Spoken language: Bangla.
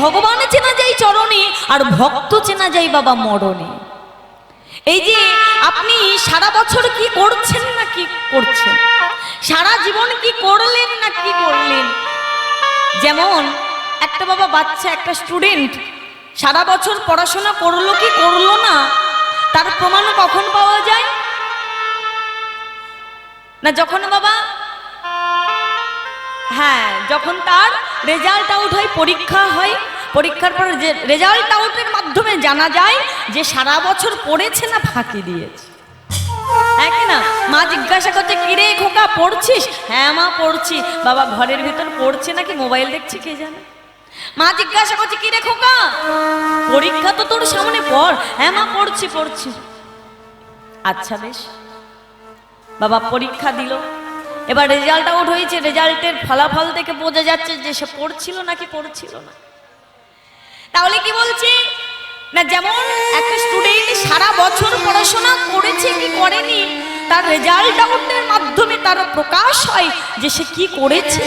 ভগবান চেনা যায় চরণে আর ভক্ত চেনা যায় বাবা মরণে। এই যে আপনি সারা বছর কি করছেন না কি করছেন? সারা জীবন কি করলেন না কি করলেন? যেমন একটা বাবা বাচ্চা, একটা স্টুডেন্ট সারা বছর পড়াশোনা করল কি করল না? তার প্রমাণ কখন পাওয়া যায়? না যখন বাবা হ্যাঁ যখন তার রেজাল্ট আউট হয়, পরীক্ষা হয়, পরীক্ষার পর যে রেজাল্ট আউটের মাধ্যমে জানা যায় যে সারা বছর পড়েছে না ফাঁকি দিয়েছে। হ্যাঁ না? মা জিজ্ঞাসা করছে কিরে খোকা, পড়ছিস? হ্যাঁ মা, পড়ছি। বাবা ঘরের ভিতর পড়ছে নাকি? মোবাইল দেখছে, কে জানে? মা জিজ্ঞাসা করছে কিরে খোকা? পরীক্ষা তো তোর সামনে পড় হ্যাঁ মা, পড়ছি পড়ছি। আচ্ছা বেশ। বাবা পরীক্ষা দিল। এবার রেজাল্ট আউট হয়েছে, রেজাল্টের ফলাফল থেকে বোঝা যাচ্ছে যে সে পড়ছিল নাকি পড়ছিল না। তাহলে কি বলছি? না যেমন একটা স্টুডেন্ট সারা বছর পড়াশোনা করেছে কি করেনি, তার রেজাল্ট আউটের মাধ্যমে তার প্রকাশ হয় যে সে কি করেছে।